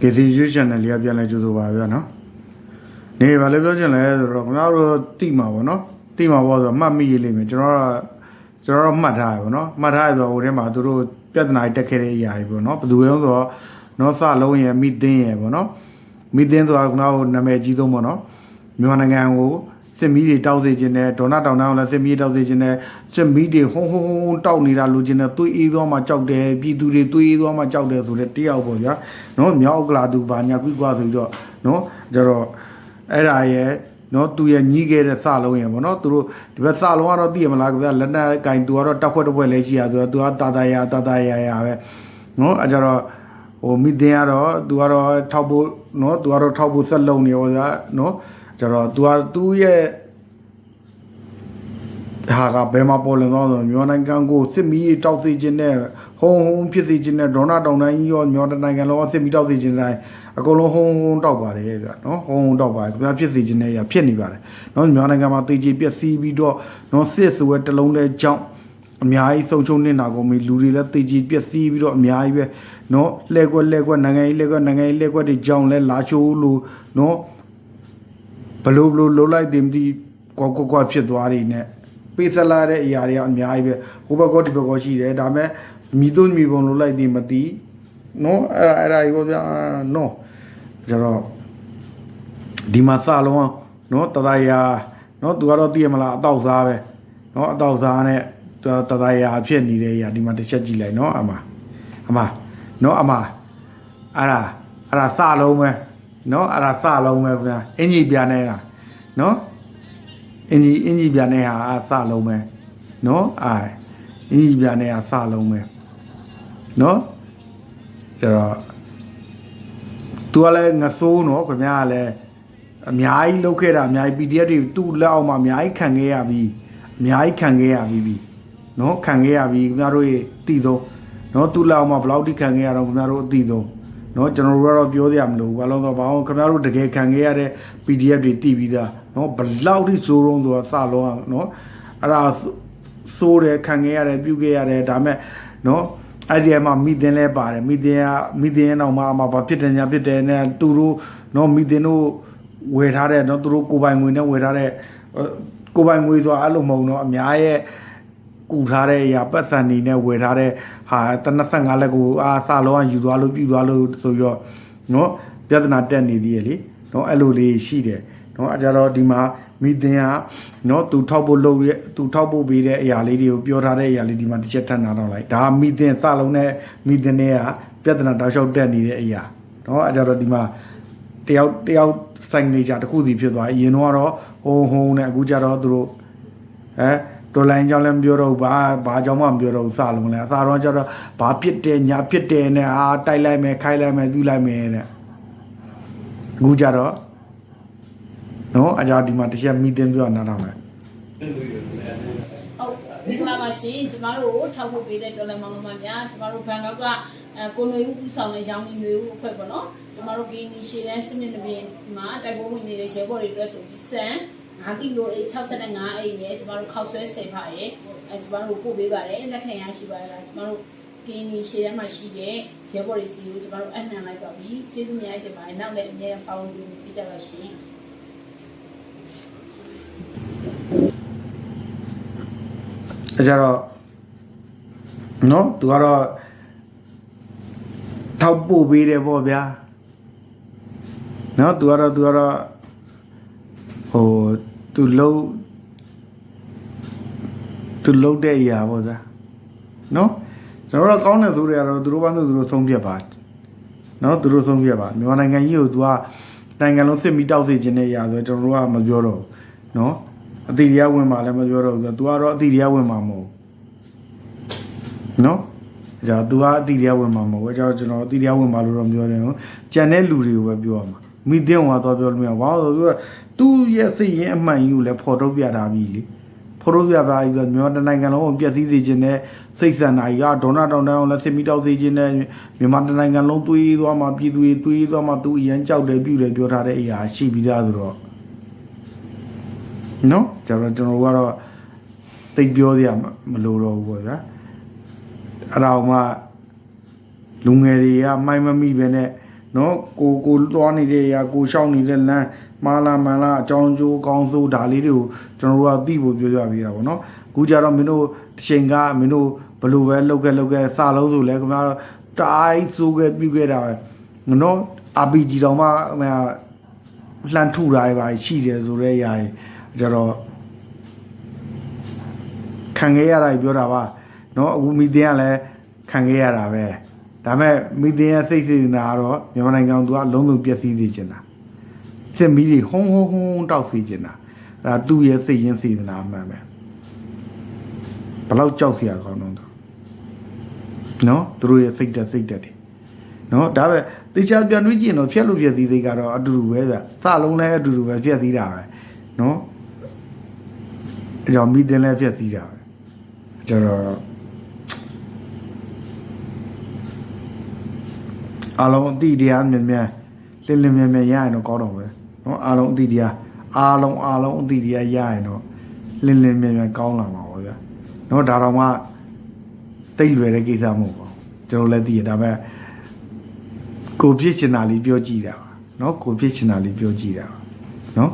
ကေစီယူ channel လေးကပြန်လဲကြိုးဆိုပါဗျာနော်နေဘာလဲပြောချင်လဲဆိုတော့ခင်ဗျားတို့တိမှာပေါ့နော်တိမှာပေါ့ဆိုတော့မှတ်မိရလိမ့်မယ်ကျွန်တော်ကကျွန်တော်တို့မှတ်ထားရပေါ့နော်မှတ်ထားရဆိုတော့ဟိုထဲမှာသူတို့ပြဿနာတက်ခဲ့တဲ့အရာကြီးပေါ့နော်ဘယ်သူရောဆိုတော့နော်စလုံးရယ်မိတင်းရယ်ပေါ့နော်မိတင်းဆိုတာကခင်ဗျားတို့နာမည်ကြီးဆုံးပေါ့နော်မြန်မာနိုင်ငံကို စစ်မီးတွေတောက်စေခြင်းနဲ့ဒေါနာတောင်တောင်လည်းစစ်မီးတောက်စေခြင်းနဲ့စစ်မီးတွေဟုံးဟုံးဟုံးတောက်နေတာလူချင်းနဲ့သွေးအေးသွားမှကြောက်တယ်ပြည်သူတွေသွေးအေးသွားမှကြောက်တယ်ဆိုတဲ့တယောက်ပေါ့ဗျာနော်မြောက်ဥက္ကလာသူဘာညာကွိကွာဆိုပြီးတော့နော်ကျတော့အဲ့ဒါရဲ့နော်သူရဲ့ညီးခဲ့တဲ့စလုံးရဲ့ပေါ့နော်သူတို့ဒီဘက်စလုံးကတော့သိရမလားခင်ဗျာလက်နက်ကင်သူကတော့တက်ခွက်တစ်ခွက်လေးရှိရဆိုတော့သူကတာတာယာတာတာယာယာပဲနော်အဲ့ကျတော့ဟိုမိတင်ကတော့သူကတော့ထောက်ဖို့နော်သူကတော့ထောက်ဖို့ဆက်လုံနေရောဗျာနော် ကျတော့သူကသူ့ရဲ့ဟာကဘယ်မှာပေါ်လွင်သွားဆိုတော့မြန်မာနိုင်ငံကိုစစ်မီးတောက်စေခြင်းနဲ့ဟုံဟုံဖြစ်စေခြင်းနဲ့ဒေါနာတောင်တိုင်းကြီးရောမြန်မာနိုင်ငံလုံးစစ်မီးတောက်စေခြင်းတိုင်းအကုန်လုံးဟုံဟုံတောက်ပါတယ်ဗျာနော်ဟုံဟုံတောက်ပါတယ်ခင်ဗျာဖြစ်စေခြင်းနဲ့ရဖြစ်နေပါတယ်နော်မြန်မာနိုင်ငံမှာတေကြီးပြက်စီးပြီးတော့နော်စစ်ဆိုတဲ့တလုံးတဲ့ကြောင့်အများကြီးဆုံချုံနေတာကုန်ပြီလူတွေလည်းတေကြီးပြက်စီးပြီးတော့အများကြီးပဲနော်လှဲကွက်လှဲကွက်နိုင်ငံရေးလှဲကွက်နိုင်ငံရေးလှဲကွက်တွေကြောင့်လဲလာချိုးလို့နော် ဘလို့ဘလို့လှုပ်လိုက်တယ်မသိကွာကွာကွာဖြစ်သွားတယ်နဲ့ပေးဆက်လာတဲ့အရာတွေကအများကြီးပဲဟိုဘက်ကောဒီဘက်ကောရှိတယ်ဒါပေမဲ့မိသွင်းမိပုံလို့လိုက်သည်မသိနော်အဲ့ဒါအဲ့ဒါကြီးပေါ့ဗျာနော်ကျတော့ဒီမှာစလုံးနော်တတရာနော်သူကတော့သိရမလားအတော့စားပဲနော်အတော့စားနဲ့တတရာဖြစ်နေတဲ့အရာဒီမှာတစ်ချက်ကြည့်လိုက်နော်အမအမနော်အမအဲ့ဒါအဲ့ဒါစလုံးပဲ နော်အဲ့ဒါစလုံးပဲဗျာအင်ကြီးပြနေတာနော်အင်ကြီးအင်ကြီးပြန်တဲ့ဟာအစလုံးပဲနော်အာအင်ကြီးပြန်တဲ့ဟာစလုံးပဲနော်ကျတော့ तू ကလည်းငဆိုးနော်ခင်ဗျားကလည်းအများကြီးလောက်ခဲ့တာအများကြီး PDF တွေသူ့လက်အောက်မှာအများကြီးခံခဲ့ရပြီအများကြီးခံခဲ့ရပြီပြီနော်ခံခဲ့ရပြီခင်ဗျားတို့ရဲ့တည်ဆုံးနော်သူ့လက်အောက်မှာဘယ်လောက်ထိခံခဲ့ရတော့ခင်ဗျားတို့အတည်ဆုံး နော်ကျွန်တော်တို့ကတော့ပြောစရာမလိုဘူးဘာလို့လဲဆိုတော့ဘာလို့ခင်ဗျားတို့တကယ်ခံခဲ့ရတဲ့ PDF တွေတည်ပြီးသားနော်ဘယ်လောက်ထိစိုးရုံးဆိုတာစလုံးအောင်နော်အဲ့ဒါစိုးတယ်ခံခဲ့ရတယ်ပြုတ်ခဲ့ရတယ်ဒါပေမဲ့နော်အဲ့ဒီမှာမိတင်လဲပါတယ်မိတင်ကမိတင်ရဲ့နောက်မှာအမဘာဖြစ်တယ်ညာဖြစ်တယ်နဲ့သူတို့နော်မိတင်တို့ဝယ်ထားတဲ့နော်သူတို့ကိုပိုင်ငွေနဲ့ဝယ်ထားတဲ့ကိုပိုင်ငွေဆိုတာအဲ့လိုမဟုတ်တော့အများရဲ့ ကူထားတဲ့အရာပတ်စံနေနဲ့ဝယ်ထားတဲ့ဟာတနက်55လက်ကိုအာစလုံးကယူသွားလို့ပြူသွားလို့ဆိုပြီးတော့နော်ပြဿနာတက်နေသေးရဲ့လေနော်အဲ့လိုလေးရှိတယ်နော်အကြတော့ဒီမှာမိတင်ကနော်သူထောက်ဖို့လုပ်ရသူထောက်ဖို့ပေးတဲ့အရာလေးတွေကိုပြောထားတဲ့အရာလေးဒီမှာတစ်ချက်ထပ်နာတော့လိုက်ဒါမိတင်စလုံးနဲ့မိတင်နဲ့ကပြဿနာတောက်လျှောက်တက်နေတဲ့အရာနော်အကြတော့ဒီမှာတယောက်တယောက်ဆိုင်နေကြတစ်ခုစီဖြစ်သွားအရင်တော့ကတော့ဟုံဟုံနဲ့အခုကျတော့သူတို့ဟဲ တော်လိုင်းကြောင့်လည်းမပြောတော့ဘူးဘာဘာကြောင့်မှမပြောတော့ဘူးစလုံးလဲအစားတော့ကျတော့ဘာဖြစ်တယ်ညာဖြစ်တယ်နဲ့အာတိုက်လိုက်မယ်ခိုင်းလိုက်မယ်ပြူလိုက်မယ်တဲ့အခုကျတော့နော်အကြဒီမှာတစ်ချက်မီတင်ပြောနားတော့မယ်ဟုတ်ဒီကလာပါရှင်ကျမတို့ကိုထောက်ဖို့ပေးတဲ့ဒေါ်လာမောင်နှမများကျမတို့ဘန်ကောက်ကအဲကိုနွေဦးဦးဆောင်တဲ့ရောင်းမီနွေဦးအဖွဲ့ပေါ့နော်ကျမတို့ဂိမ်းနီရှေတဲ့စနစ်တစ်ပြင်မှာတိုက်ပွဲဝင်နေတဲ့ရဲဘော်တွေအတွက်ဆိုပြီးစံ 5ကီလို65အိတ်ရဲ့ကျမတို့ခောက်ဆွဲ10ဖာရဲ့အဲကျမတို့ပို့ပေးပါတယ်လက်ခံရရှိပါလားကျမတို့ဂိမ်းနီရှေထဲမှာရှိတဲ့ရဲဘော်တွေစီကိုကျမတို့အနှံလိုက်ပါပြီကျေးဇူးများတင်ပါတယ်နောက်လည်းအမြဲပေါင်းပြီးပြကြပါရှင်အဲကြတော့နော်သူကတော့ထောက်ပို့ပေးတယ်ပေါ့ဗျာနော်သူကတော့သူကတော့ဟို သူလုံသူလုံတဲ့အရာပေါ့ဗျာနော်ကျွန်တော်တို့ကောင်းတယ်ဆိုရတော့သူတို့ဘာလို့သူတို့ဆုံးဖြတ်ပါနော်သူတို့ဆုံးဖြတ်ပါမြန်မာနိုင်ငံကြီးကိုသူကနိုင်ငံလုံးစစ်မီတောက်စေခြင်းတဲ့အရာဆိုကျွန်တော်တို့ကမပြောတော့ဘူးနော်အတိတရားဝင်ပါလည်းမပြောတော့ဘူးသူကတော့အတိတရားဝင်မှာမဟုတ်နော်ကြာသူကအတိတရားဝင်မှာမဟုတ်ဘူးကျွန်တော်ကျွန်တော်အတိတရားဝင်ပါလို့တော့ပြောတယ်ဟိုကြံတဲ့လူတွေကိုပဲပြောရမှာမိသင်းဝါတော့ပြောလို့မရဘူးဘာလို့ဆိုတော့ तू ရဲ့စိတ်ရင်းအမှန်ကြီးကိုလည်းဖော်ထုတ်ပြတာပြီလေဖော်ထုတ်ပြပါပြီဆိုတော့မြန်မာနိုင်ငံလုံးကိုပြည့်စည်စေခြင်းနဲ့စိတ်ဆန္ဒကြီးကဒေါနာတောင်တန်းအောင်လည်းစစ်မီတောက်စေခြင်းနဲ့မြန်မာနိုင်ငံလုံးတွေးသွားမှပြည်သူတွေတွေးသွားမှ तू အရန်ကြောက်တယ်ပြုတယ်ပြောထားတဲ့အရာရှိပြီးသားဆိုတော့နော်ကျတော့ကျွန်တော်တို့ကတော့တိတ်ပြောစရာမလိုတော့ဘူးပေါ့ဗျာအဲ့ဒါအောင်မှလူငယ်တွေကမိုင်းမမိပဲနဲ့နော်ကိုကိုသွားနေတဲ့ရာကိုရှောက်နေတဲ့လမ်း မာလာမန်လာအကြောင်းကျိုးအကောင်းဆုံးဒါလေးတွေကိုကျွန်တော်တို့ကသိဖို့ပြောပြပေးတာပေါ့နော်အခုကြတော့မင်းတို့တစ်ချိန်ကမင်းတို့ဘယ်လိုပဲလောက်ခဲ့လောက်ခဲ့စလုံးဆိုလဲခင်ဗျားတို့တိုင်းစိုးခဲ့ပြုခဲ့တာပဲနော် RPG တောင်မှဟိုလှန်ထုတာပဲရှိတယ်ဆိုတော့ရာကြီးကြတော့ခံခဲ့ရတာကြီးပြောတာပါနော်အခုမီတင်ကလည်းခံခဲ့ရတာပဲဒါပေမဲ့မီတင်ရဲ့စိတ်စေတနာကတော့မြန်မာနိုင်ငံကသူကအလုံးစုံပျက်စီးစေချင်တာ စစ်မီးတွေဟုံးဟုံးဟုံးတောက်စေချင်တာအဲ့ဒါသူ့ရဲ့စိတ်ရင်းစေတနာအမှန်ပဲဘယ်လောက်ကြောက်စရာကောင်းတော့နော်သူတို့ရဲ့စိတ်တက်စိတ်တက်တွေနော်ဒါပဲတေချာပြန်တွေးကြည့်ရင်တော့ဖြက်လို့ဖြက်စည်းစိတ်ကတော့အတူတူပဲဗျစလုံးလည်းအတူတူပဲဖြက်စည်းတာပဲနော်အဲ့တော့မိတင်လည်းဖြက်စည်းတာပဲကျတော့အားလုံးအတိတရားမြင်မြန်လင်းလင်းမြန်မြန်ရရင်တော့ကောင်းတော့ပဲ နော်အားလုံးအတိတရားအားလုံးအားလုံးအတိတရားရရင်တော့လင်းလင်းမြန်မြန်ကောင်းလာမှာပါဗျာနော်ဒါတော့မှတိတ်လွယ်တဲ့ကိစ္စမဟုတ်ပါဘူးကျွန်တော်လည်းသိရဒါပေမဲ့ကိုဖြစ်ချင်တာလေးပြောကြည့်တာပါနော်ကိုဖြစ်ချင်တာလေးပြောကြည့်တာပါနော်